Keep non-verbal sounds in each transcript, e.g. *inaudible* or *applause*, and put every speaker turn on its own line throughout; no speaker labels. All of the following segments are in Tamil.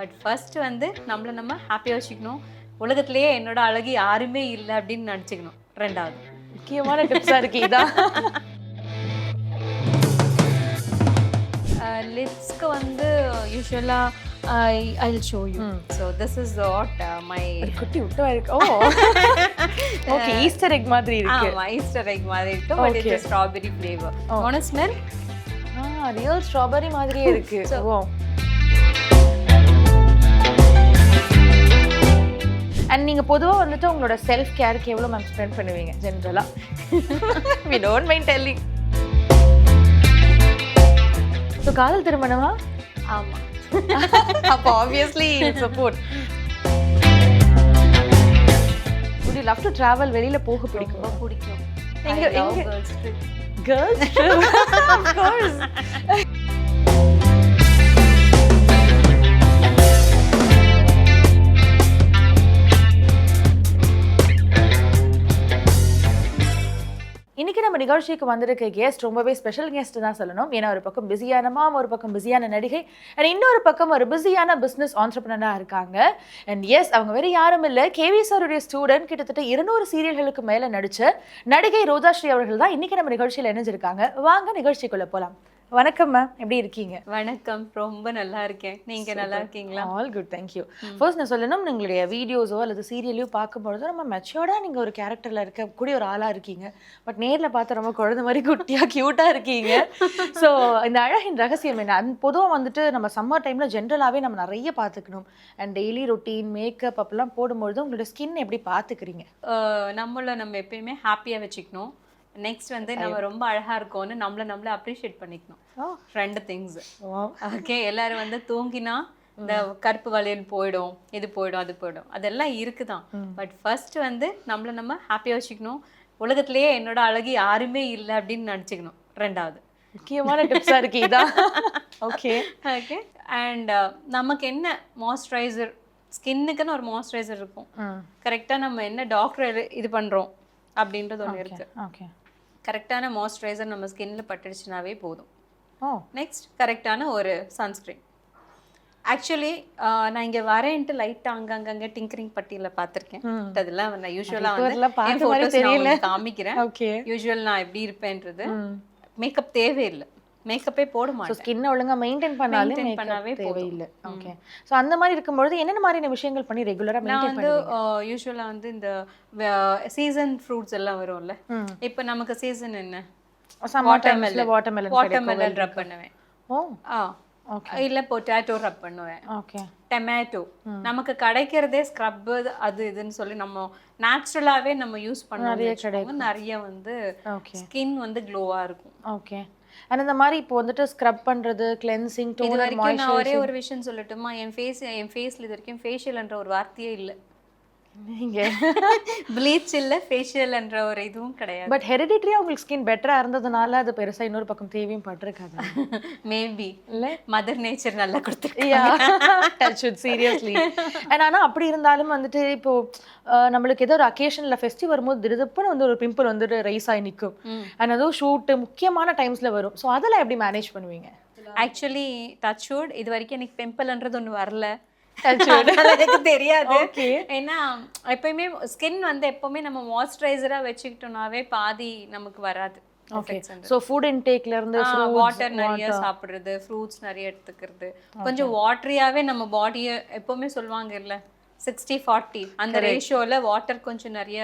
பட் ஃபர்ஸ்ட் வந்து நம்மளை நம்ம ஹாப்பியாக வச்சுக்கணும். உலகத்திலேயே என்னோட அழகு யாருமே இல்லை அப்படின்னு நினச்சிக்கணும். ரெண்டாவது.
முக்கியமான டிப்ஸா இருக்கு இதான் *laughs*
லிப்ஸ்க்கு வந்து யூஸ்வலாக I show you so this is what my
ஒரு குட்டி விட்டு இருக்கு. ஓ. ஓகே ஈஸ்டர் எக் மாதிரி இருக்கு.
ஆமா ஈஸ்டர் எக் மாதிரி இருக்கு. But. It's strawberry flavour one smell
ah real strawberry மாதிரியே *laughs* இருக்கு. ஓ. அண்ட் நீங்க பொதுவா வந்துட்டு உங்களோட செல்ஃப் கேருக்கு எவ்வளவு மேம் ஸ்பெண்ட் பண்ணுவீங்க ஜென்ரலா we don't mind telling so காதல் திருமணமா?
ஆமா.
அப்போ obviously support you love to travel? வெளியில போக பிடிக்கும்?
பிடிக்கும்.
எங்க- எங்க-
girls *laughs*
இன்னைக்கு நம்ம நிகழ்ச்சிக்கு வந்திருக்க கெஸ்ட் ரொம்பவே ஸ்பெஷல் கெஸ்ட் தான் சொல்லணும். ஏன்னா ஒரு பக்கம் பிஸியான மாம் ஒரு பக்கம் பிஸியான நடிகை அண்ட் இன்னொரு பக்கம் ஒரு பிஸியான பிஸ்னஸ் ஆண்டர்பிரினராக இருக்காங்க. அண்ட் எஸ் அவங்க வேற யாரும் இல்லை. கேவி சாருடைய ஸ்டூடெண்ட் கிட்டத்தட்ட இருநூறு சீரியல்களுக்கு மேலே நடிச்ச நடிகை ரோஜாஸ்ரீ அவர்கள் தான் இன்னைக்கு நம்ம நிகழ்ச்சியில் இணைஞ்சிருக்காங்க. வாங்க நிகழ்ச்சிக்குள்ளே போலாம். வணக்கம் மேம் எப்படி இருக்கீங்க?
வணக்கம். ரொம்ப நல்லா இருக்கேன். நீங்க நல்லா இருக்கீங்களா?
ஆல் குட் தேங்க்யூ ஃபர்ஸ்ட் நான் சொல்லணும் உங்களுடைய வீடியோஸோ அல்லது சீரியலையோ பார்க்கும்பொழுது ரொம்ப மெச்சோர்டாக நீங்கள் ஒரு கேரக்டரில் இருக்கக்கூடிய ஒரு ஆளாக இருக்கீங்க. பட் நேரில் பார்த்து ரொம்ப குழந்தை மாதிரி குட்டியாக க்யூட்டாக இருக்கீங்க. ஸோ இந்த அழகின் ரகசியம் என்ன? பொதுவாக வந்துட்டு நம்ம சம்மர் டைமில் ஜென்ரலாகவே நம்ம நிறைய பார்த்துக்கணும். அண்ட் டெய்லி ரொட்டீன் மேக்கப் அப்பெல்லாம் போடும்பொழுது உங்களோட ஸ்கின் எப்படி பார்த்துக்கிறீங்க?
நம்மள நம்ம எப்பயுமே ஹாப்பியா வச்சுக்கணும். நெக்ஸ்ட் வந்து நம்ம ரொம்ப அழகா இருக்கோம்னு நம்மள நம்மள அப்ரிஷியேட் பண்ணிக்கணும். ரெண்டு திங்ஸ். ஓகே எல்லாரும் வந்து தூங்கினா இந்த கருப்பு வளையல் போயிடும் இது போயிடும் அது போயிடும். அதெல்லாம் இருக்குதான். பட் ஃபர்ஸ்ட் வந்து நம்மள நம்ம ஹாப்பியா வச்சுக்கணும். உலகத்திலேயே என்னோட அழகு யாருமே இல்லை அப்படின்னு நினச்சிக்கணும். ரெண்டாவது.
முக்கியமான டிப்ஸாக இருக்கு இதான் ஓகே
ஓகே அண்ட் நமக்கு என்ன மாய்ஸ்சரைசர் ஸ்கின்னுக்குன்னு ஒரு மாய்ஸ்சரைசர் இருக்கும். கரெக்டாக நம்ம என்ன டாக்டர் இது பண்ணுறோம் அப்படின்றது ஒன்று இருக்கு.
ஓகே
கரெக்டான மாய்ஸ்சரைசர் நம்ம ஸ்கின்ல பட்டுடுச்சுனாவே போதும். நெக்ஸ்ட் கரெக்டான ஒரு சன்ஸ்க்ரீன் ஆக்சுவலி நான் இங்கே வரேன்ட்டு லைட்டாக அங்கங்கங்க டிங்கரிங் பட்டியில் பார்த்துருக்கேன். அதெல்லாம் நான் யூஸ்வலாக வந்து காமிக்கிறேன். யூஸ்வல் நான் எப்படி இருப்பேன்றது மேக்கப் தேவையில்லை. மேக்கப்பே போட
ஸோ
மாட்டேன்.
ஸ்கின்னை ஒழுங்கா மெயின்டைன் பண்ணாலே
Maintain
makeup
பண்ணாவே.
தேவையில்லை. ஓகே ஸோ அந்த மாதிரி இருக்கும்பொழுது என்னென்ன மாதிரியான விஷயங்கள் பண்ணி ரெகுலராக
நான் வந்து யூஸ்வலாக வந்து இந்த சீசன் ஃப்ரூட்ஸ் எல்லாம் வரும்ல. இப்போ நமக்கு சீசன் என்ன?
டைம்ஸ்ல வாட்டர்மெலன்
வாட்டர்மெலன் ரப் பண்ணுவேன்.
ஓ.
ஆ.
ஓகே
இல்ல பொட்டேட்டோ ரப் பண்ணுவேன்.
ஓகே
டொமேட்டோ நமக்கு கிடைக்கிறதே ஸ்க்ரப் அது இதுன்னு சொல்லி நம்ம நேச்சுரலாவே நம்ம யூஸ் பண்ணோம் நிறைய வந்து
ஓகே
ஸ்கின் வந்து க்ளோவா இருக்கும்.
ஓகே அண்ட் இந்த மாதிரி இப்போ வந்துட்டு ஸ்க்ரப் பண்றது கிளென்சிங்
இது
டோனர்
வரைக்கும் நான் ஒரே ஒரு விஷயம் சொல்லட்டுமா? என் ஃபேஸ் என் ஃபேஸ்ல இது வரைக்கும் ஃபேஷியல்ன்ற ஒரு வார்த்தையே இல்ல.
நீங்க
ப்ளீச் இல்ல ஃபேஷியல்ன்ற ஒரு இதுவும் கிடையாது.
பட் ஹெரிடிட்டரியா உங்களுக்கு ஸ்கின் பெட்டரா இருந்ததுனால அது பெருசா இன்னொரு பக்கம் தேவையும் பட்டிருக்காது.
மேபி
இல்ல?
மதர் நேச்சர் நல்லா கொடுத்துருக்கு
டச் சீரியஸ்லி அண்ட் ஆனால் அப்படி இருந்தாலும் வந்துட்டு இப்போ நம்மளுக்கு ஏதோ ஒரு அக்கேஷனில் ஃபெஸ்டிவ் வரும்போது திடுதுப்புன்னு வந்து ஒரு பிம்பிள் வந்துட்டு ரைஸ் ஆகி நிற்கும் அண்ட் அதுவும் ஷூட்டு முக்கியமான டைம்ஸில் வரும். ஸோ அதெல்லாம் எப்படி மேனேஜ் பண்ணுவீங்க?
ஆக்சுவலி டச்வுட் இது வரைக்கும் எனக்கு பிம்பிள்ன்றது ஒன்று வரல. *laughs* எனக்கு தெரியாது. ஏன்னா எப்பயுமே ஸ்கின் வந்து எப்பவுமே நம்ம மாய்ஸ்சரைசரா வச்சுக்கிட்டோம்னாவே பாதி நமக்கு வராது.
ஓகே ஸோ ஃபுட் இன்டேக்ல இருந்து
வாட்டர் நிறைய சாப்பிடுறது ஃப்ரூட்ஸ் நிறைய எடுத்துக்கிறது. கொஞ்சம் வாட்டரியாவே நம்ம பாடியை எப்பவுமே சொல்லுவாங்க இல்ல சிக்ஸ்டி ஃபார்ட்டி அந்த ரேஷியோல வாட்டர் கொஞ்சம் நிறைய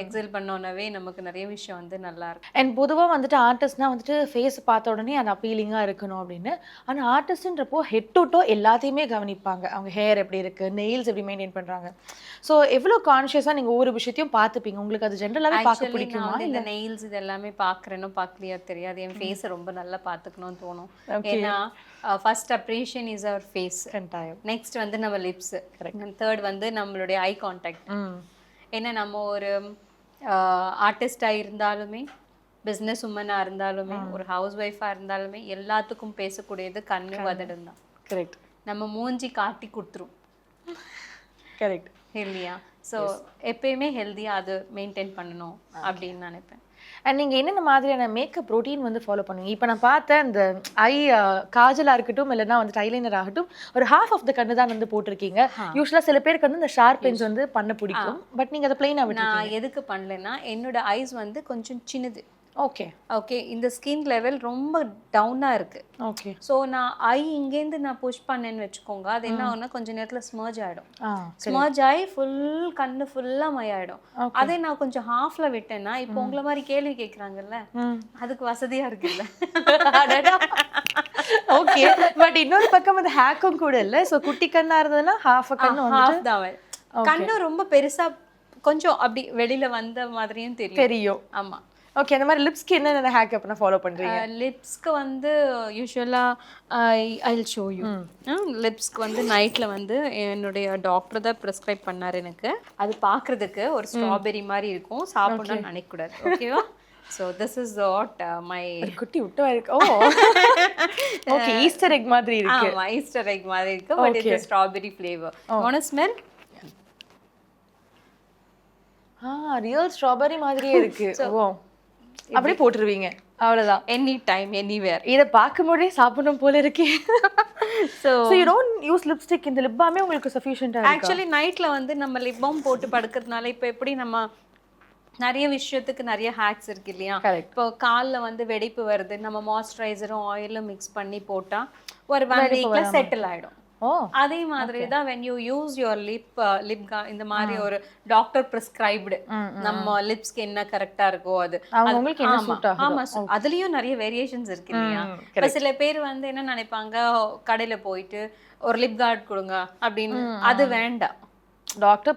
எக்ஸல் பண்ணோன்னவே நமக்கு நிறைய விஷயம் வந்து நல்லா இருக்கும்
அண்ட் பொதுவாக வந்துட்டு ஆர்டிஸ்ட்னா வந்துட்டு ஃபேஸ் பார்த்த உடனே அது அப்பீலிங்காக இருக்கணும் அப்படின்னு. ஆனால் ஆர்டிஸ்ட்ன்றப்போ ஹெட் டு டோ எல்லாத்தையுமே கவனிப்பாங்க. அவங்க ஹேர் எப்படி இருக்கு நெயில்ஸ் எப்படி மெயின்டைன் பண்ணுறாங்க ஸோ எவ்வளோ கான்ஷியஸாக நீங்கள் ஒவ்வொரு விஷயத்தையும் பார்த்துப்பீங்க? உங்களுக்கு அது ஜென்ரலாகவே பார்க்க பிடிக்குமா?
இந்த நெயில்ஸ் இது எல்லாமே பாக்குறேனோ பார்க்கலையா தெரியாது. என் ஃபேஸை ரொம்ப நல்லா பார்த்துக்கணும்னு தோணும். ஏன்னா first appreciation is our face
கண்டாயம்
next வந்து நம்ம லிப்ஸ் தேர்ட் வந்து நம்மளுடைய ஐ கான்டாக்ட் ஏன்னா நம்ம ஒரு ஆர்டிஸ்டாக இருந்தாலுமே பிஸ்னஸ் உமனாக இருந்தாலுமே ஒரு ஹவுஸ் ஒய்ஃபாக இருந்தாலுமே எல்லாத்துக்கும் பேசக்கூடியது கண்ணு வதடும் தான்.
கரெக்ட்
நம்ம மூஞ்சி காட்டி கொடுத்துரும்.
கரெக்ட்
இல்லையா? ஸோ எப்பயுமே ஹெல்த்தியாக அது மெயின்டைன் பண்ணணும் அப்படின்னு நினைப்பேன்.
அண்ட் நீங்கள் என்னென்ன மாதிரியான மேக்கப் ரொட்டீன் வந்து ஃபாலோ பண்ணுவீங்க? இப்போ நான் பார்த்தேன் இந்த ஐ காஜலாக இருக்கட்டும் இல்லைன்னா வந்து ஐலைனர் ஆகட்டும் ஒரு ஹாஃப் ஆஃப் த கண்ணு தான் வந்து போட்டிருக்கீங்க. யூஸ்வலாக சில பேருக்கு வந்து இந்த ஷார்ப் பென்ஸ் வந்து பண்ண பிடிக்கும். பட் நீங்கள் அதை விட்டு
நான் எதுக்கு பண்ணலைன்னா என்னோட ஐஸ் வந்து கொஞ்சம் சின்னது.
ஓகே
ஓகே இந்த ஸ்கின் லெவல் ரொம்ப டவுனாக இருக்கு.
ஓகே
ஸோ நான் ஐ இங்கேருந்து நான் புஷ் பண்ணேன்னு வச்சுக்கோங்க அது என்ன ஆகும்னா கொஞ்ச நேரத்தில் ஸ்மர்ஜ் ஆகிடும் ஸ்மர்ஜ் ஆகி ஃபுல் கண்ணு ஃபுல்லாக மையாயிடும்
Okay.
அதே நான் கொஞ்சம் ஹாஃப்ல விட்டேன்னா இப்போ உங்களை மாதிரி கேள்வி கேட்குறாங்கல்ல
ம்.
அதுக்கு வசதியா இருக்குல்ல. *laughs*
ஓகே பட் இன்னொரு பக்கம் அது ஹேக்கும் கூட இல்ல. சோ குட்டி கண்ணா இருந்ததுன்னா ஹாஃப் கண்ணு
ஹாஃப் தான். கண்ணு ரொம்ப பெருசா கொஞ்சம் அப்படி வெளியில வந்த மாதிரியும் தெரியும்.
தெரியும்.
ஆமா.
ஓகே அந்த மாதிரி லிப்ஸ்க்கு என்னென்ன ஹேக்கப் நான் ஃபாலோ பண்றீங்க?
லிப்ஸ்க்கு வந்து யூஸ்வலாக ஐ ஷோ யூ லிப்ஸ்க்கு வந்து நைட்டில் வந்து என்னுடைய டாக்டர் தான் ப்ரிஸ்கிரைப் பண்ணார் எனக்கு. அது பார்க்குறதுக்கு ஒரு ஸ்ட்ராபெரி மாதிரி இருக்கும். சாப்பிடணும்னு நினைக்கக்கூடாது. ஓகேவா so this is what my
குட்டி விட்டு ஓ. ஓகே ஈஸ்டர் எக் மாதிரி இருக்கு.
ஆமா ஈஸ்டர் எக் மாதிரி இருக்கு. பட் இது strawberry flavour one smell
ah real strawberry மாதிரியே இருக்கு. *laughs* ஓ அப்படியே போட்டுருவீங்க. அவ்வளவுதான்.
எனி டைம் எனிவேர்
இதை பார்க்கும்போதே சாப்பிடணும் போல இருக்கே.
So
so you don't use lipstick இந்த லிப் பாமே உங்களுக்கு சஃபிஷியண்டா இருக்கு?
ஆக்சுவலி நைட்ல வந்து நம்ம லிப் பாம் போட்டு படுக்கிறதுனால இப்போ எப்படி நம்ம நிறைய விஷயத்துக்கு நிறைய ஹேக்ஸ் இருக்கு இல்லையா. இப்போ கால்ல வந்து வெடிப்பு வருது. நம்ம மாய்ஸ்சரைசரும் ஆயிலும் மிக்ஸ் பண்ணி போட்டா ஒரு ஒன் செட்டில் ஆயிடும்.
ஓ
அதே மாதிரி தான் when you use your lip lip இந்த மாதிரி ஒரு டாக்டர் ப்ரிஸ்கிரைப்டு நம்ம லிப்ஸ்க்கு என்ன கரெக்டா இருக்கோ அது. ஆமா, அதுலயும் நிறைய வேரியேஷன்ஸ் இருக்கு இல்லையா? சில பேர் வந்து என்ன நினைப்பாங்க கடையில போயிட்டு ஒரு லிப் கார்டு கொடுங்க அப்படின்னு. அது வேண்டாம்.
டாக்டர்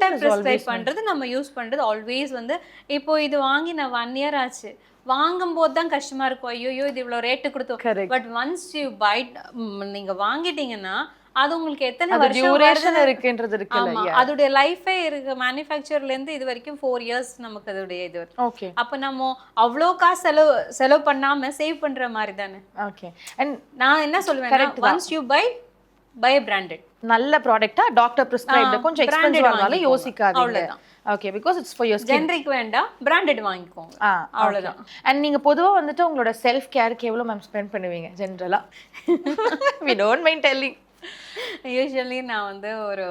டாக்டர்
ப்ரிஸ்கிரைப்
பண்றது நம்ம யூஸ் பண்றது ஆல்வேஸ் வந்து இப்போ இது வாங்கி நான் ஒன் இயர் ஆச்சு. வாங்கும் போது தான் கஷ்டமா இருக்கும் ஐயோ இது இவ்வளவு ரேட்டு கொடுத்தோம். பட் ஒன்ஸ் யூ பை நீங்க வாங்கிட்டீங்கன்னா அது உங்களுக்கு எத்தனை வருஷம்?
இருக்குன்றது இருக்குல்ல
ஆமா அதோடைய லைஃபே இருக்கு மேனுஃபேக்சர்ல இருந்து இது வரைக்கும் ஃபோர் இயர்ஸ் நமக்கு அதோடைய இது இருக்கு.
ஓகே
அப்ப நம்ம அவ்வளோ காசு செலவு செலவு பண்ணாம சேவ் பண்ற மாதிரி தானே
ஓகே அண்ட்
நான் என்ன சொல்லுவேன் once you buy buy branded
நல்ல ப்ராடக்ட்டா டாக்டர் பிரிஸ்கிரைப்ட கொஞ்சம் எக்ஸ்பென்சிவ் ஆனாலும். யோசிக்காதீங்க
அவ்வளவுதான்.
Okay because it's for your
generic வேண்டாம் பிராண்டட் வாங்கிக்கோங்க.
ஆ
அவ்வளவுதான்.
அண்ட் நீங்க பொதுவா வந்துட்டு உங்களோட செல்ஃப் கேருக்கு எவ்வளவு மேம் ஸ்பெண்ட் பண்ணுவீங்க ஜென்ரலா we don't mind telling
usually நான் வந்து ஒரு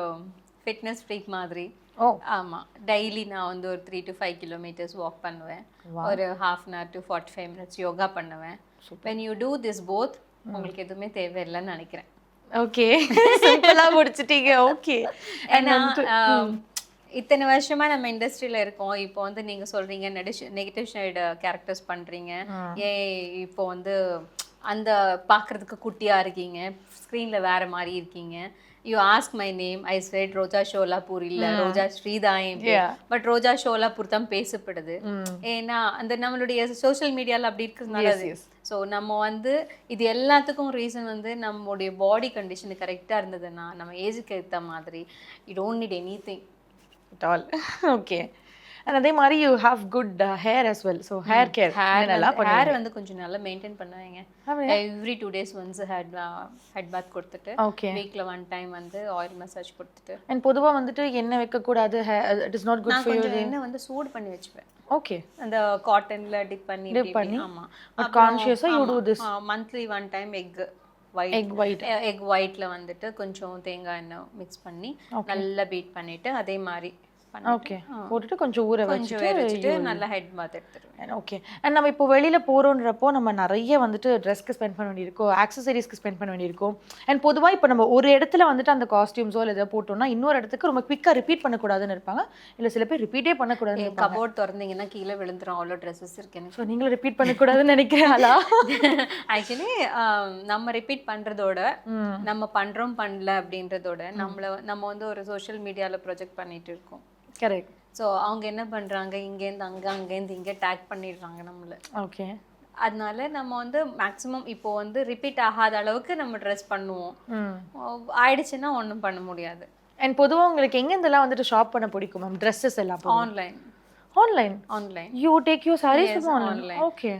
ஃபிட்னஸ் ஃப்ரீக் மாதிரி.
ஓ.
ஆமா டெய்லி நான் வந்து ஒரு three to five kilometres walk பண்ணுவேன். ஒரு half an hour to forty five minutes yoga பண்ணுவேன் when you do this both உங்களுக்கு எதுவுமே தேவையில்லைன்னு நினைக்கிறேன்.
ஓகே சிம்பிளா *laughs* முடிச்சிட்டீங்க. ஓகே
ஏன்னா இத்தனை வருஷமா நம்ம இண்டஸ்ட்ரியில இருக்கோம். இப்போ வந்து நீங்க சொல்றீங்க நெகட்டிவ் ஷேட் கேரக்டர்ஸ் பண்றீங்க. ஏ இப்போ வந்து அந்த பார்க்கிறதுக்கு குட்டியா இருக்கீங்க? ஸ்க்ரீன்ல வேற மாதிரி இருக்கீங்க. You ask my name I said Roja Sholapur இல்ல ரோஜா ஸ்ரீதாயம். பட் ரோஜா ஷோலாப்பூர் தான் பேசப்படுது. ஏன்னா அந்த நம்மளுடைய சோஷியல் மீடியால அப்படி இருக்கிறதுனால ஸோ நம்ம வந்து இது எல்லாத்துக்கும் ரீசன் வந்து நம்மளுடைய பாடி கண்டிஷன் கரெக்டாக இருந்ததுன்னா நம்ம ஏஜுக்கு ஏற்ற மாதிரி you don't need anything
at all okay and அதே மாதிரி you have good hair as well. So hair care நல்லா
ஹேர் வந்து கொஞ்சம் நல்லா மெயின்டைன் பண்ணுவாங்க. Every two days once head head bath கொடுத்துட்டு
ஓகே
வீக்ல ஒன் டைம் வந்து ஆயில் மசாஜ் கொடுத்துட்டு.
அண்ட் பொதுவா வந்துட்டு எண்ணெய் வைக்கக்கூடாது இட் இஸ் நாட் குட்
நான் கொஞ்சம் எண்ணெய் வந்து சூடு பண்ணி வச்சுப்பேன்.
ஓகே
அந்த காட்டன்ல டிப் பண்ணி இப்படி
பண்ணி.
ஆமா.
Conscious-ஆ you do this.
Monthly one time egg white
egg white
egg ஒயிட்ல வந்துட்டு கொஞ்சம் தேங்காய் எண்ணெய் மிக்ஸ் பண்ணி நல்லா பீட் பண்ணிட்டு அதே மாதிரி
ஓகே போட்டுட்டு கொஞ்சம் ஊற
கொஞ்சம் வேக வச்சுட்டு நல்லா ஹெட் பாத் எடுத்துருவேன்.
ஓகே அண்ட் நம்ம இப்போ வெளியில போறோன்றப்போ நம்ம நிறைய வந்துட்டு ட்ரெஸ்க்கு ஸ்பெண்ட் பண்ண வேண்டியிருக்கும் ஆக்சசரிஸ்க்கு ஸ்பெண்ட் பண்ண வேண்டியிருக்கும். அண்ட் பொதுவா இப்போ நம்ம ஒரு இடத்துல வந்துட்டு அந்த காஸ்டியூம்ஸோ இல்லை போட்டோம்னா இன்னொரு இடத்துக்கு ரொம்ப குவிக்காக ரிப்பீட் பண்ணக்கூடாதுன்னு இருப்பாங்க. இல்ல சில பேர் ரிப்பீட்டே பண்ணக்கூடாதுன்னு
என் கபோர்ட் திறந்தீங்கன்னா கீழே விழுந்துரும். அவ்வளோ ட்ரெஸ்ஸஸ் இருக்கு எனக்கு
ஸோ நீங்களும் ரிப்பீட் பண்ணக்கூடாதுன்னு நினைக்கிறீங்களா? *laughs*
ஆக்சுவலி நம்ம ரிப்பீட் பண்றதோட நம்ம பண்றோம் பண்ணல அப்படின்றதோட நம்மள நம்ம வந்து ஒரு சோஷியல் மீடியால ப்ரொஜெக்ட் பண்ணிட்டு இருக்கோம்.
கரெக்ட்
ஸோ அவங்க என்ன பண்றாங்க? இங்கேருந்து அங்க அங்கேருந்து இங்கே டேக் பண்ணிடுறாங்க நம்மள.
ஓகே
அதனால நம்ம வந்து மேக்ஸிமம் இப்போ வந்து ரிப்பீட் ஆகாத அளவுக்கு நம்ம ட்ரெஸ் பண்ணுவோம். ஆயிடுச்சுன்னா ஒன்றும் பண்ண முடியாது.
அண்ட் பொதுவா உங்களுக்கு எங்கெந்தெல்லாம் வந்துட்டு ஷாப் பண்ண பிடிக்கும் மேம் ட்ரெஸ்ஸஸ் எல்லாம்
online
online
online
you take you saris
Yes,
online
online.
Okay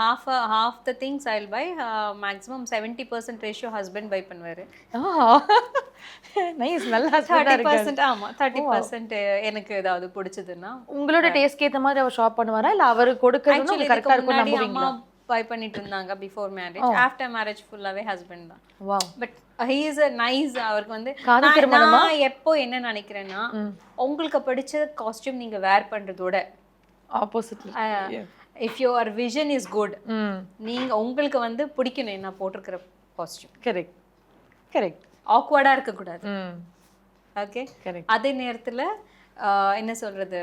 half uh, half the things I'll buy uh, maximum 70% ratio husband buy பண்ணுவாரு. *laughs*
நைஸ் நல்ல ஹஸ்பண்டா
தேர்ட்டி பர்சன்ட் ஆமா தேர்ட்டி பர்சன்ட் எனக்கு ஏதாவது பிடிச்சதுன்னா
உங்களோட டேஸ்ட்க்கு ஏத்த மாதிரி அவர் ஷாப் பண்ணுவாரா? இல்ல அவர் கொடுக்கறது
ஆக்சுவலி
உங்களுக்கு கரெக்டா இருக்கும் நம்புவீங்களா?
பை பண்ணிட்டு இருந்தாங்க பிஃபோர் மேரேஜ் ஆஃப்டர் மேரேஜ் ஃபுல்லாவே ஹஸ்பண்ட் தான். But he is a nice அவருக்கு வந்து நான்- எப்போ என்ன நினைக்கிறேன்னா உங்களுக்கு பிடிச்ச காஸ்டியூம் நீங்க வேர் பண்றதோட.
ஆப்போசிட்ல
if your vision is good நீங்க உங்களுக்கு வந்து பிடிக்கணும் நான் போட்டிருக்கிற காஸ்டியூம்
கரெக்ட் கரெக்ட்
ஆக்வர்டா இருக்கக்கூடாது. ஓகே
கரெக்ட்
அதே நேரத்துல என்ன சொல்றது?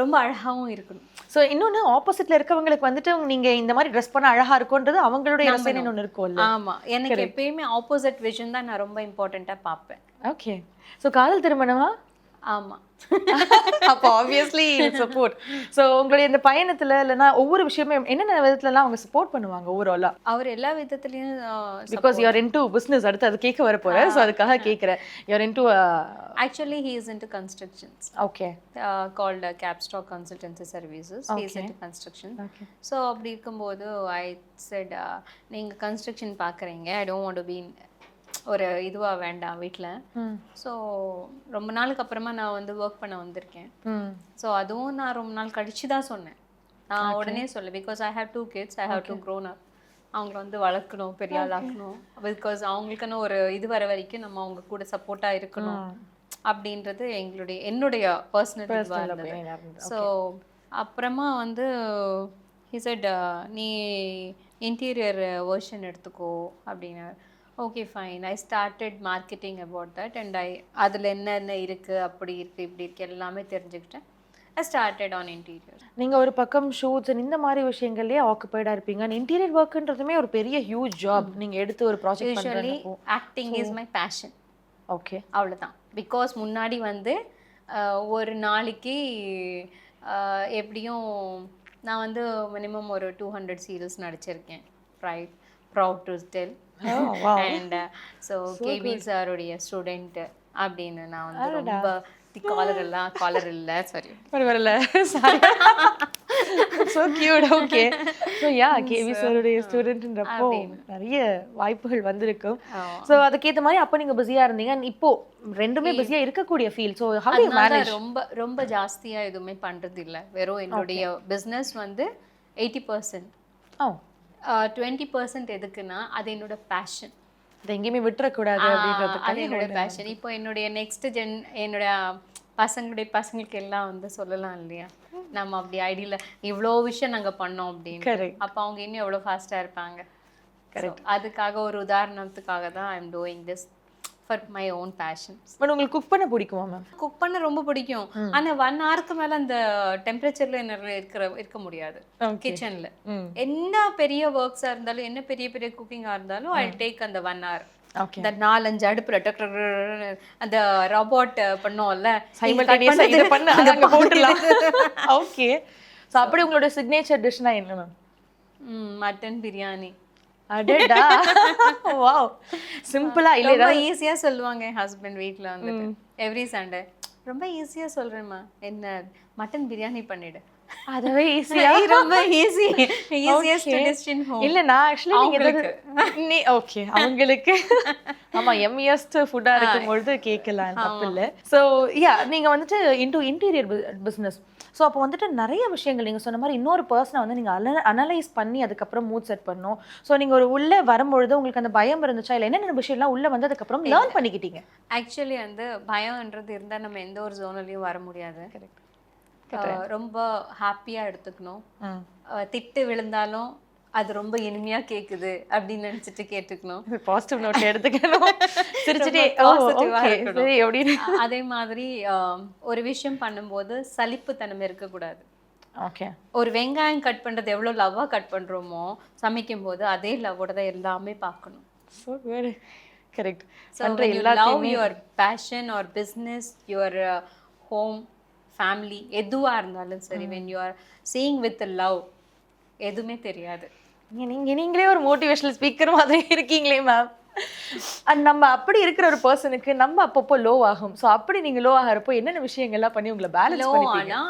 ரொம்ப அழகாவும் இருக்கணும்.
சோ இன்னொன்னு ஆப்போசிட்ல இருக்கவங்களுக்கு வந்துட்டு நீங்க இந்த மாதிரி ட்ரெஸ் பண்ண அழகா இருக்கும்ன்றது அவங்களுடைய ரசனை ஒன்று இருக்கும்ல
ஆமா. எனக்கு எப்பயுமே ஆப்போசிட் விஷன் தான் நான் ரொம்ப இம்பார்ட்டண்டா பார்ப்பேன்.
ஓகே சோ காதல் திருமணமா?
ஆமா.
அப்போ ஆப்வியஸ்லி சப்போர்ட் சோ உங்களுடைய இந்த பயணத்துல இல்லைன்னா ஒவ்வொரு விஷயமும் என்னென்ன விதத்துலலாம் அவங்க சப்போர்ட் பண்ணுவாங்க ஓவராலா
அவர் எல்லா விதத்துலயும்
because you're into business அடுத்து அது கேட்க வர போறேன் ஸோ அதுக்காக கேட்குறேன். You're into
actually he is into constructions
okay
called Capstock consultancy services he is into construction
okay
so அப்படி இருக்கும்போது ஐ செட் நீங்கள் கன்ஸ்ட்ரக்ஷன் பார்க்குறீங்க. I don't want to been ஒரு இதுவாக வேண்டாம் வீட்டில் ஸோ ரொம்ப நாளுக்கு அப்புறமா நான் வந்து ஒர்க் பண்ண வந்திருக்கேன். ஸோ அதுவும் நான் ரொம்ப நாள் கழிச்சு தான் சொன்னேன். நான் உடனே சொல்ல because I have two kids I have to grown up அவங்கள வந்து வளர்க்கணும் பெரிய ஆளாக்கணும் பிகாஸ் அவங்களுக்குன்னு ஒரு இது வர வரைக்கும் நம்ம அவங்க கூட சப்போர்ட்டாக இருக்கணும். அப்படின்றது எங்களுடைய என்னுடைய பர்சனல் இதுவாக இருந்தது. ஸோ அப்புறமா வந்து uh, நீ இன்டீரியர் வெர்ஷன் எடுத்துக்கோ அப்படின்னு okay fine I started marketing about that and I அதில் என்னென்ன இருக்குது அப்படி இருக்குது இப்படி இருக்குது எல்லாமே தெரிஞ்சுக்கிட்டேன். ஐ ஸ்டார்டட் ஆன் இன்டீரியர்
நீங்க ஒரு பக்கம் ஷூட்ஸ் இந்த மாதிரி விஷயங்கள்லயே ஆக்குபைடா இருப்பீங்க. இன்டீரியர் ஒர்க்ன்றதுமே ஒரு பெரிய ஹியூஜ் ஜாப் நீங்க எடுத்து ஒரு project
usually acting is my passion
okay
அவ்வளோதான் பிகாஸ் முன்னாடி வந்து ஒரு நாளைக்கு எப்படியும் நான் வந்து மினிமம் ஒரு டூ ஹண்ட்ரட் சீரியல்ஸ் நடிச்சிருக்கேன். Pride proud to tell and so KB சாருடைய ஸ்டூடெண்ட் அப்படின்னு நான் வந்து ரொம்ப காலர் எல்லாம் காலர் இல்லை. சாரி
பரவாயில்ல. Sorry so cute okay so yeah KV சாருடைய ஸ்டூடெண்ட்ன்றப்போ நிறைய வாய்ப்புகள் வந்திருக்கும். ஸோ அதுக்கேற்ற மாதிரி அப்போ நீங்க பிஸியா இருந்தீங்க. இப்போ ரெண்டுமே பிஸியா இருக்கக்கூடிய ஃபீல் ஸோ
ரொம்ப ரொம்ப ஜாஸ்தியா எதுவுமே பண்றது இல்ல வெறும் என்னுடைய பிஸ்னஸ் வந்து எயிட்டி பர்சன்ட் டுவெண்ட்டி பர்சன்ட் எதுக்குன்னா அது என்னோட பேஷன்
இதை எங்கேயுமே விட்டுறக்கூடாது
அது என்னோட பேஷன் இப்போ என்னுடைய நெக்ஸ்ட் ஜென் என்னோட பசங்களுடைய பசங்களுக்கு எல்லாம் வந்து சொல்லலாம் இல்லையா? நம்ம அப்படி ஐடியில் இவ்வளோ விஷயம் நாங்க பண்ணோம் அப்படின்னு அப்போ அவங்க இன்னும் எவ்வளோ ஃபாஸ்ட்டாக இருப்பாங்க? கரெக்ட் அதுக்காக ஒரு உதாரணத்துக்காக தான் I am doing this for my own passion
but உங்களுக்கு குக் பண்ண பிடிக்குமா மேம்
குக் பண்ண ரொம்ப பிடிக்கும். ஆனா ஒன் ஹவருக்கு மேல அந்த டெம்பரேச்சர்ல என்ன இருக்கிற இருக்க முடியாது. கிச்சன்ல என்ன பெரிய ஒர்க்ஸா இருந்தாலும் என்ன பெரிய பெரிய குக்கிங்கா இருந்தாலும் ஐ டேக் அந்த ஒன் ஹவர் இந்த நாலஞ்சு அடுப்புல அந்த ராபோட் பண்ணோம்ல.
ஓகே சோ *laughs* அப்படி உங்களோட சிக்னேச்சர் டிஷ்னா என்ன மேம்
மட்டன் பிரியாணி
அடடா. வாவ் சிம்பிளா இல்ல
ரொம்ப ஈஸியா சொல்லுவாங்க என் ஹஸ்பண்ட் வீட்ல வந்துட்டு. எவ்ரி சண்டே ரொம்ப ஈஸியா சொல்றேம்மா என்ன மட்டன் பிரியாணி பண்ணிடு.
அதுவே ஈஸியா *laughs*
ரொம்ப easy easiest dish in home
இல்ல நான் ஆக்சுவலி நீங்க ஏதாவது *laughs* நீ ஓகே அவங்களுக்கு. *laughs* ஆமா எம்மியஸ்ட் ஃபுட்டா இருக்கும்பொழுது கேட்கலாம் தப்பு இல்ல சோ யா நீங்க வந்துட்டு இன்டு இன்டீரியர் பிசினஸ் ஸோ அப்போ வந்துட்டு நிறைய விஷயங்கள் நீங்க சொன்ன மாதிரி இன்னொரு பர்சனை வந்து நீங்க அனலைஸ் பண்ணி அதுக்கப்புறம் மூட் செட் பண்ணணும். ஸோ நீங்க ஒரு உள்ள வரும்பொழுது உங்களுக்கு அந்த பயம் இருந்துச்சா இல்லை என்னென்ன விஷயம்லாம் உள்ள வந்ததுக்கப்புறம் லேர்ன் பண்ணிக்கிட்டீங்க?
ஆக்சுவலி வந்து பயம்ன்றது இருந்தா நம்ம எந்த ஒரு ஜோன்லயும் வர முடியாது. ரொம்ப ஹாப்பியா எடுத்துக்கணும். திட்டு விழுந்தாலும் அது ரொம்ப இனிமையா கேக்குது அப்படின்னு நினைச்சிட்டு கேட்டுக்கணும்.
பாசிட்டிவ் நோட் எடுத்துக்கணும். சிரிச்சுட்டே
அதே மாதிரி ஒரு விஷயம் பண்ணும்போது சலிப்புத்தனம் இருக்கக்கூடாது.
ஓகே
ஒரு வெங்காயம் கட் பண்றது எவ்வளவு லவ்வா கட் பண்றோமோ சமைக்கும் போது அதே லவ்வோட தான் எல்லாமே பார்க்கணும்.
கரெக்ட் எல்லாத்தையுமே
your passion or business your home family எதுவா இருந்தாலும் சரி when you are seeing with love எதுவுமே தெரியாது.
நீங்க நீங்க நீங்களே ஒரு மோட்டிவேஷனல் ஸ்பீக்கர் மாதிரி இருக்கீங்களே மேம் அண்ட் நம்ம அப்படி இருக்கிற ஒரு பர்சனுக்கு நம்ம அப்பப்போ லோ ஆகும். ஸோ அப்படி நீங்க லோ ஆகிறப்போ என்னென்ன விஷயங்கள்லாம் பண்ணி உங்களை பேலன்ஸ்
லோ
பண்ணிப்பீங்க?
ஆனா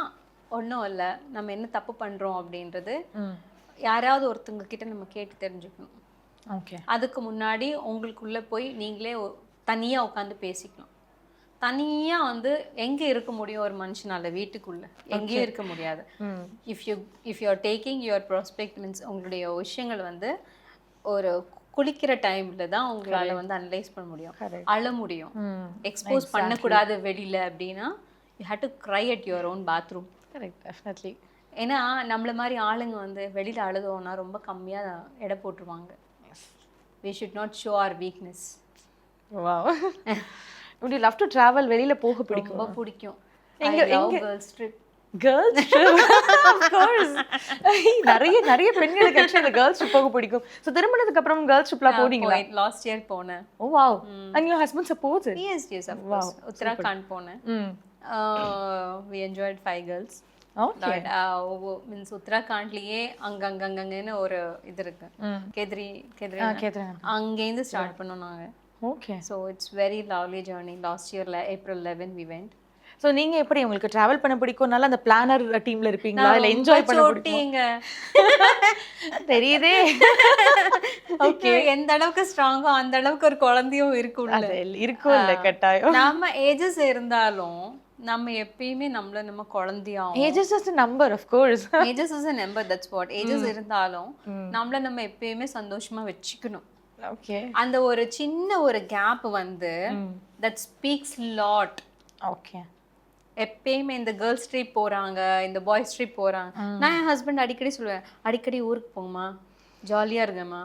ஒன்றும் இல்லை. நம்ம என்ன தப்பு பண்றோம் அப்படின்றது யாராவது ஒருத்தவங்க கிட்ட நம்ம கேட்டு தெரிஞ்சுக்கணும்.
ஓகே
அதுக்கு முன்னாடி உங்களுக்குள்ள போய் நீங்களே ஒ- தனியா உட்காந்து பேசிக்கலாம் தனியா வந்து எங்க இருக்க முடியும் ஒரு மனுஷனால வீட்டுக்குள்ள? எங்கேயும் இருக்க முடியாது. If you if you are taking your prospect means உங்களுடைய விஷயங்கள் வந்து ஒரு குளிக்கிற டைம்ல தான் உங்களால வந்து அனலைஸ் பண்ண முடியும். அழ முடியும். எக்ஸ்போஸ் பண்ணக்கூடாது வெளியில அப்படின்னா you had to cry at your own bathroom
correct definitely
ஏன்னா நம்மள மாதிரி ஆளுங்க வந்து வெளியில அழுதோம்னா ரொம்ப கம்மியா எடை போட்டுருவாங்க. We should not show our weakness
wow இப்படி லவ் டு டிராவல் வெளியில போக பிடிக்கும்?
ரொம்ப பிடிக்கும்.
எங்க-
எங்க கேர்ள்ஸ் ட்ரிப்
கேர்ள்ஸ் நிறைய நிறைய பெண்களுக்கு ஆக்சுவலி இந்த கேர்ள்ஸ் ட்ரிப் போக பிடிக்கும். ஸோ திருமணத்துக்கு அப்புறம் கேர்ள்ஸ் ட்ரிப்லாம் போனீங்களா?
லாஸ்ட் இயர் போனேன்.
ஓ wow and your husband supports
yes yes of course Uttarakhand போனேன்.
ம்
we enjoyed five girls
okay
means உத்தராகண்ட்லயே அங்க அங்க அங்கங்கன்னு ஒரு இது இருக்கு.
ம்
கேத்ரி கேத்ரி அங்கேருந்து ஸ்டார்ட் பண்ணோம் நாங்க.
Okay
so it's very lovely journey last இயர்ல April eleven we went
so நீங்க எப்படி உங்களுக்கு டிராவல் பண்ண பிடிக்கும்னால அந்த பிளானர் டீம்ல இருப்பீங்களா? இல்ல என்ஜாய் பண்ண பிடிக்கும்?
சோட்டிங்க *laughs*
தெரியுதே.
ஓகே எந்த அளவுக்கு ஸ்ட்ராங்கோ அந்த அளவுக்கு ஒரு குழந்தையும் இருக்கும்ல.
அது இருக்கும் இல்ல கட்டாயம்.
நம்ம ஏஜஸ் இருந்தாலும் நம்ம எப்பயுமே நம்மள நம்ம குழந்தையாவும்
age is number of course
ages is number that's what ages இருந்தாலும் நம்மள நம்ம எப்பயுமே சந்தோஷமா வச்சுக்கணும். அந்த ஒரு சின்ன ஒரு கேப் வந்து தட் ஸ்பீக்ஸ் லாட்
ஓகே
எப்பயுமே இந்த கேர்ள்ஸ் ட்ரிப் போறாங்க இந்த பாய்ஸ் ட்ரிப் போறாங்க. நான் என் ஹஸ்பண்ட் அடிக்கடி சொல்லுவேன் அடிக்கடி ஊருக்கு போங்கம்மா ஜாலியா இருங்கம்மா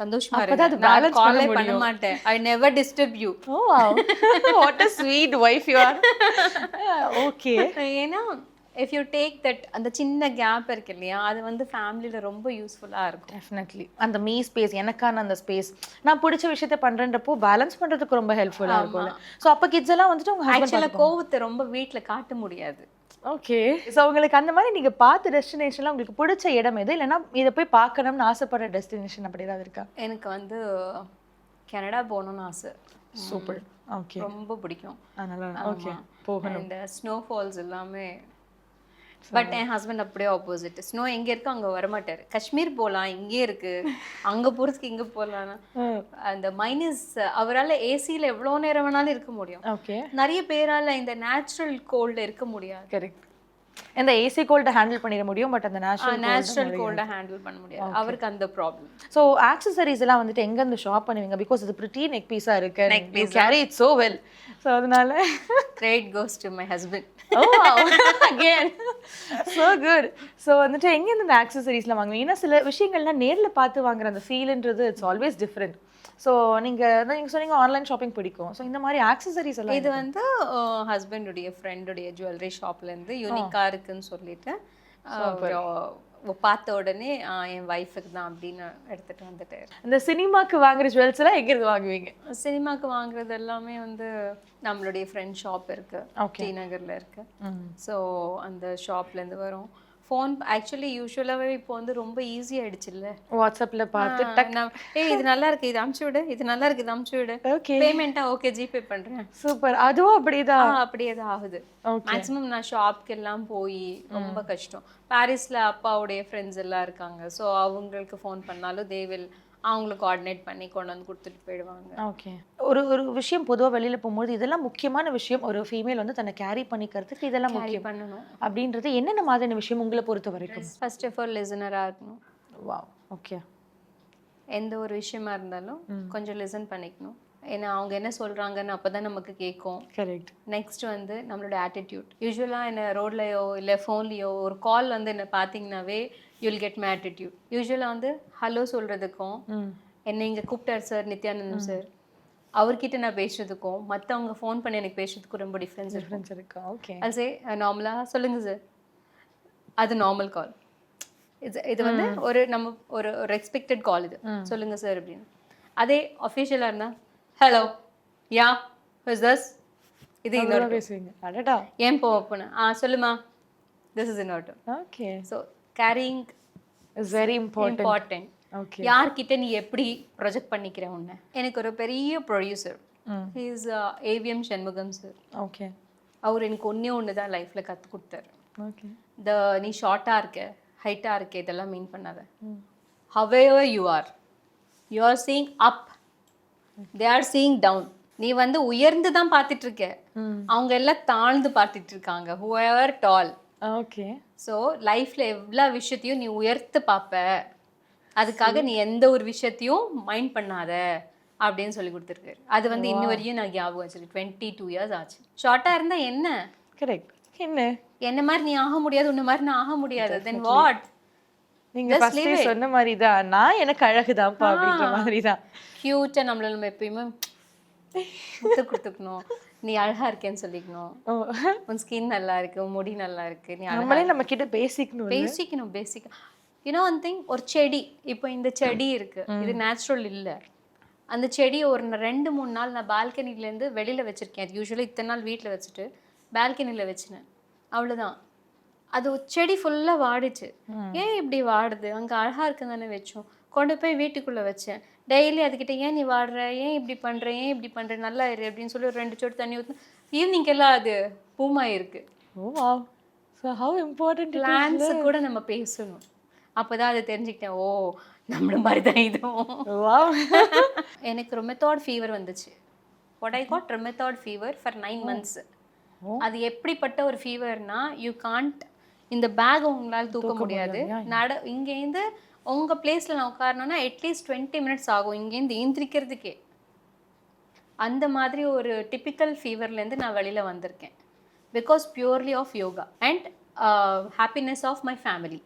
சந்தோஷமா நான்
balance பண்ண
காலே பண்ண மாட்டேன். I never disturb you
oh what a sweet wife you are okay
ஏன்னா இஃப் யூ டேக் தட் அந்த சின்ன கேப் இருக்கு இல்லையா அது வந்து ஃபேமிலியில ரொம்ப யூஸ்ஃபுல்லா இருக்கும்.
டெஃபினெட்லி அந்த மீ ஸ்பேஸ் எனக்கான அந்த ஸ்பேஸ் நான் பிடிச்ச விஷயத்த பண்றேன்றப்போ பேலன்ஸ் பண்றதுக்கு ரொம்ப ஹெல்ப்ஃபுல்லா இருக்கும்ல. ஸோ அப்போ கிட்ஸ் எல்லாம் வந்துட்டு உங்க ஹஸ்பண்ட்
ஆக்சுவலா கோவத்தை ரொம்ப வீட்ல காட்ட முடியாது.
ஓகே ஸோ உங்களுக்கு அந்த மாதிரி நீங்க பார்த்த டெஸ்டினேஷன்ல உங்களுக்கு பிடிச்ச இடம் எது? இல்லைன்னா இதை போய் பார்க்கணும்னு ஆசைப்படுற டெஸ்டினேஷன் அப்படி ஏதாவது இருக்கா?
எனக்கு வந்து கனடா போகணும்னு ஆசை.
சூப்பர் ஓகே
ரொம்ப பிடிக்கும்.
அதனால ஓகே போகணும்.
இந்த ஸ்னோ ஃபால்ஸ் எல்லாமே பட் என் ஹஸ்பண்ட் அப்படியே ஆப்போசிட் ஸ்னோ எங்க இருக்கு அங்க வரமாட்டாரு. காஷ்மீர் போலாம் இங்கே இருக்கு. அங்க போறதுக்கு இங்க போகலாம் அந்த மைனஸ் அவரால ஏசில எவ்வளவு நேரம் வேணாலும் இருக்க முடியும். நிறைய பேரால இந்த நேச்சுரல் கோல்ட்ல இருக்க முடியாது.
கரெக்ட் இந்த ஏசி கோல்ட ஹேண்டில் பண்ணிட முடியும் பட் அந்த நேச்சுரல்
நேச்சுரல் கோல்ட ஹேண்டில் பண்ண முடியாது. அவருக்கு அந்த ப்ராப்ளம்
ஸோ ஆக்சசரிஸ் எல்லாம் வந்துட்டு எங்க இருந்து ஷாப் பண்ணுவீங்க? பிகாஸ் அது பிரிட்டி நெக் பீஸா இருக்கு.
Neck
you carry it so well so அதனால
great goes to my husband
oh again so good so வந்துட்டு எங்கேருந்து இந்த ஆக்சசரிஸ்லாம் வாங்குவீங்க? ஏன்னா சில விஷயங்கள்லாம் நேர்ல பார்த்து வாங்குற அந்த ஃபீல்ன்றது இட்ஸ் ஆல்வேஸ் டிஃப்ரெண்ட் ஸோ நீங்க அதான் நீங்க சொன்னீங்க ஆன்லைன் ஷாப்பிங் பிடிக்கும். ஸோ இந்த மாதிரி ஆக்சசரிஸ் எல்லாம்
இது வந்து ஹஸ்பண்டுடைய ஃப்ரெண்டுடைய ஜுவல்லரி ஷாப்ல இருந்து யூனிக்கா இருக்குன்னு சொல்லிட்டு பார்த்த உடனே என் ஒய்ஃபுக்கு தான் அப்படின்னு எடுத்துட்டு வந்துட்டாரு
இந்த சினிமாக்கு வாங்குற ஜுவல்ஸ் எல்லாம் எங்க இருந்து வாங்குவீங்க?
சினிமாக்கு வாங்குறது எல்லாமே வந்து நம்மளுடைய ஃப்ரெண்ட் ஷாப் இருக்கு.
Okay.
டி நகர்ல இருக்கு. ஸோ அந்த ஷாப்ல இருந்து வரும். ஃபோன் ஆக்சுவலி யூஸ்வலாகவே இப்போ வந்து ரொம்ப ஈஸி ஆயிடுச்சுல்ல?
வாட்ஸ்அப்ல பார்த்து
நான், ஏய் இது நல்லா இருக்கு இது அமுச்சு விடு இது நல்லா இருக்கு இது அமுச்சு விடு.
ஓகே
பேமெண்ட்டா ஓகே ஜிபே பண்றேன்.
சூப்பர் அதுவும் அப்படிதான்?
அப்படியே தான் ஆகுது. மேக்ஸிமம் நான் ஷாப்க்கு எல்லாம் போய் ரொம்ப கஷ்டம். பாரிஸ்ல அப்பாவுடைய ஃப்ரெண்ட்ஸ் எல்லாம் இருக்காங்க. ஸோ அவங்களுக்கு ஃபோன் பண்ணாலும் தே வில் அவங்களுக்கு கோஆர்டினேட் பண்ணி கொண்டு வந்து கொடுத்துட்டு போயிடுவாங்க.
ஓகே ஒரு ஒரு விஷயம் பொதுவா வெளியில போகும்போது இதெல்லாம் முக்கியமான விஷயம். ஒரு ஃபீமேல் வந்து தன்னை கேரி பண்ணிக்கிறதுக்கு இதெல்லாம் முக்கியம்.
பண்ணணும்.
அப்படின்றது என்னென்ன மாதிரியான விஷயம் உங்களை பொறுத்த வரைக்கும்?
ஃபர்ஸ்ட் ஆஃப் ஆல் லிசனராக இருக்கணும்.
வாவ் ஓகே
எந்த ஒரு விஷயமா இருந்தாலும் கொஞ்சம் லிசன் பண்ணிக்கணும். ஏன்னா அவங்க என்ன சொல்றாங்கன்னு அப்பதான் நமக்கு கேட்கும்.
கரெக்ட்
நெக்ஸ்ட் வந்து நம்மளோட ஆட்டிடியூட் யூஸ்வலாக என்ன ரோட்லையோ இல்லை ஃபோன்லேயோ ஒரு கால் வந்து என்ன பார்த்தீங்கன்னாவே யூல் கெட் மை ஆட்டிடியூட் யூஸ்வலாக வந்து ஹலோ சொல்கிறதுக்கும் என்னை இங்கே கூப்பிட்டார் சார் நித்யானந்தம் சார். அவர்கிட்ட நான் பேசுறதுக்கும் மற்றவங்க ஃபோன் பண்ணி எனக்கு பேசுறதுக்கும் ரொம்ப டிஃப்ரென்ஸ்
டிஃப்ரென்ஸ் இருக்கா? ஓகே
அது சே நார்மலாக சொல்லுங்க சார். அது நார்மல் கால் இது இது வந்து ஒரு நம்ம ஒரு ஒரு எக்ஸ்பெக்டட் கால் இது. சொல்லுங்க சார் அப்படின்னு. அதே அஃபிஷியலாக இருந்தால் ஹலோ யா இஸ் தஸ் இது இன்னொரு
பேசுவீங்க. அடடா.
ஏன் போ போன ஆ சொல்லுமா திஸ் இஸ் இன்னொரு
okay
so caring
is very important
important
okay
யார்கிட்ட நீ எப்படி ப்ரொஜெக்ட் பண்ணிக்கிற உன்னை? எனக்கு ஒரு பெரிய producer is AVM Shanmugam sir
okay
அவர் எனக்கு ஒன்றே ஒன்று தான் லைஃப்பில் கற்றுக் கொடுத்தாரு.
ஓகே
த நீ ஷார்ட்டாக இருக்க ஹைட்டாக இருக்க இதெல்லாம் மீன் பண்ணாத. However you are you are seeing up they are seeing down நீ வந்து உயர்ந்து தான் பார்த்துட்டு இருக்க. அவங்க எல்லாம் தாழ்ந்து பார்த்துட்டு இருக்காங்க. ஹூஎவர் டால்
ஓகே
ஸோ லைஃப்ல எவ்வளோ விஷயத்தையும் நீ உயர்த்து பார்ப்ப அதுக்காக நீ எந்த ஒரு விஷயத்தையும் மைண்ட் பண்ணாத அப்படின்னு சொல்லி கொடுத்துருக்காரு. அது வந்து இன்ன வரையும் நான் ஞாபகம் வச்சிருக்கேன். டுவெண்ட்டி டூ இயர்ஸ் ஆச்சு. ஷார்ட்டாக இருந்தா என்ன?
கரெக்ட் என்ன?
என்ன மாதிரி நீ ஆக முடியாது உன்ன மாதிரி நான் ஆக முடியாது. தென் வாட்
நீங்க. சொன்ன மாதிரி தான் நான் எனக்கு அழகுதான்ப்பா அப்படின்ற மாதிரி தான்
க்யூட்டாக நம்மள நம்ம எப்பயுமே முத்து கொடுத்துக்கணும். நீ அழகா இருக்கேன்னு சொல்லிக்கணும். உன் ஸ்கின் நல்லா இருக்கு முடி நல்லா இருக்கு நீ
நம்மளே நம்ம கிட்ட பேசிக்கணும்
பேசிக்கணும் பேசிக் யூனோ ஒன் திங் ஒரு செடி. இப்போ இந்த செடி இருக்கு. இது நேச்சுரல் இல்ல. அந்த செடியை ஒரு ரெண்டு மூணு நாள் நான் இருந்து வெளியில வச்சிருக்கேன். அது யூஸ்வலி இத்தனை நாள் வீட்ல வச்சுட்டு பால்கனியில் வச்சினேன். அவ்வளவுதான். அது ஒரு செடி ஃபுல்லா வாடிச்சு. ஏன் இப்படி வாடுது? அங்க அழகா இருக்குன்னு தானே வச்சோம். கொண்டு போய் வீட்டுக்குள்ள வச்சேன். டெய்லி அதுக்கிட்ட ஏன் நீ வாடுற? ஏன் இப்படி பண்ற? ஏன் இப்படி பண்ற? நல்லா இரு அப்படின்னு சொல்லி ஒரு ரெண்டு சொட்டு தண்ணி ஊற்று ஈவினிங் எல்லாம் அது பூமாய் இருக்கு
oh so how important
plans கூட நம்ம பேசணும். அப்பதான் அதை தெரிஞ்சுக்கிட்டேன். ஓ நம்மள மாதிரி தான் இதுவும் *laughs* எனக்கு ரொமெத்தாய்டு ஃபீவர் வந்துச்சு. I got rheumatoid fever for nine months அது எப்படிப்பட்ட ஒரு ஃபீவர்னா யூ காண்ட் இந்த பேக் உங்களால் தூக்க முடியாது. நட இங்கேருந்து உங்க பிளேஸ்ல நான் உட்காரணும்னா அட்லீஸ்ட் டுவெண்ட்டி மினிட்ஸ் ஆகும் இங்கேருந்து ஏந்திரிக்கிறதுக்கே அந்த மாதிரி ஒரு டிப்பிக்கல் ஃபீவர்லேருந்து நான் வெளியில வந்திருக்கேன். Because purely of yoga and happiness of my family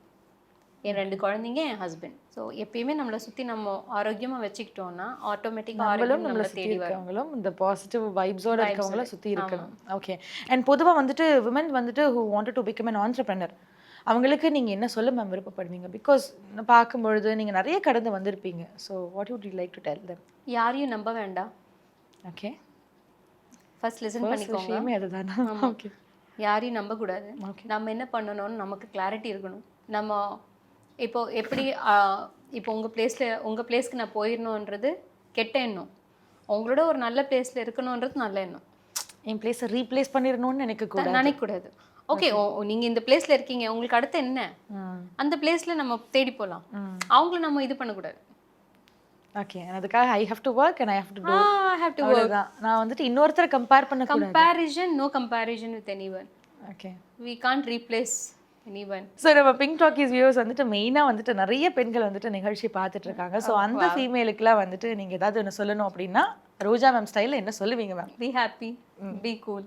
என் ரெண்டு குழந்தைங்க என் ஹஸ்பண்ட் ஸோ எப்பயுமே நம்மளை சுற்றி நம்ம ஆரோக்கியமாக வச்சுக்கிட்டோம்னா ஆட்டோமேட்டிக்காக ஆரோக்கியம்
நம்மளை
தேடி வரும்.
இருக்கவங்களும் இந்த பாசிட்டிவ் வைப்ஸோட இருக்கவங்கள சுத்தி இருக்கணும். ஓகே அண்ட் பொதுவா வந்துட்டு விமன் வந்துட்டு who wanted to become an entrepreneur அவங்களுக்கு நீங்க என்ன சொல்ல மேம் விருப்பப்படுவீங்க? பிகாஸ் பார்க்கும்பொழுது நீங்க நிறைய கடந்து வந்திருப்பீங்க. So what would you like to tell them
யாரையும் நம்ப வேண்டாம்
ஓகே
ஃபர்ஸ்ட் லிசன் பண்ணிக்கோங்க.
அதுதானா? ஓகே
யாரையும் நம்பக்கூடாது. நம்ம என்ன பண்ணணும்னு நமக்கு கிளாரிட்டி இருக்கணும். நம்ம இப்போ எப்படி இப்போ உங்கள் பிளேஸில் உங்கள் பிளேஸ்க்கு நான் போயிடணுன்றது கெட்ட எண்ணம். உங்களோட ஒரு நல்ல பிளேஸில் இருக்கணுன்றது நல்ல எண்ணம்.
என் பிளேஸை ரீப்ளேஸ் பண்ணிடணும்னு எனக்கு கூட
நினைக்கக்கூடாது. ஓகே நீங்கள் இந்த பிளேஸில் இருக்கீங்க. உங்களுக்கு அடுத்து என்ன? அந்த பிளேஸில் நம்ம தேடி போகலாம்
ம்
அவங்கள நம்ம இது பண்ணக்கூடாது.
ஓகே அதுக்காக I have to work and I have to do
I have to
அவ்வளவுதான். நான் வந்துட்டு இன்னொருத்தரை கம்பேர் பண்ண
comparison no comparison with anyone
okay
we can't replace anyone
so நம்ம பிங்க் டாக்கிஸ் வியூஸ் வந்துட்டு மெயினாக வந்துட்டு நிறைய பெண்கள் வந்துட்டு நிகழ்ச்சி பார்த்துட்டு இருக்காங்க ஸோ அந்த ஃபீமேலுக்குலாம் வந்துட்டு நீங்கள் ஏதாவது ஒன்று சொல்லணும் அப்படின்னா ரோஜா மேம் ஸ்டைலில் என்ன சொல்லுவீங்க ma'am
be happy be cool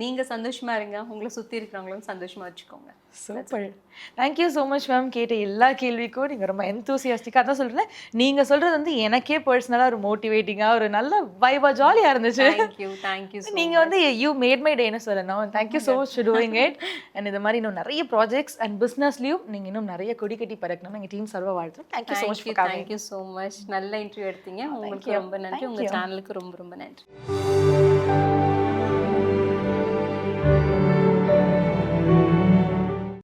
நீங்கள் சந்தோஷமா இருங்க. உங்களை சுற்றி இருக்கிறவங்களும் சந்தோஷமா வச்சுக்கோங்க.
Super thank you so much ma'am கேட்ட எல்லா கேள்விக்கும் நீங்கள் ரொம்ப எந்தூசியாஸ்டிக்காக தான் சொல்கிறேன் நீங்கள் சொல்கிறது வந்து எனக்கே பர்சனலாக ஒரு மோட்டிவேட்டிங்காக ஒரு நல்ல வைவா ஜாலியாக இருந்துச்சு.
தேங்க்யூ தேங்க்யூ
நீங்கள் வந்து யூ மேட் மை டேன்னு சொல்லணும். Thank you so much doing it and இந்த மாதிரி இன்னும் நிறைய ப்ராஜெக்ட்ஸ் அண்ட் பிஸ்னஸ்லையும் நீங்கள் இன்னும் நிறைய கொடி கட்டி பறக்கணும் எங்கள் டீம் சர்வ வாழ்த்துறோம். Thank you so much
thank you so much நல்ல இன்டர்வியூ எடுத்தீங்க. உங்களுக்கு ரொம்ப நன்றி. உங்க சேனலுக்கு ரொம்ப ரொம்ப நன்றி.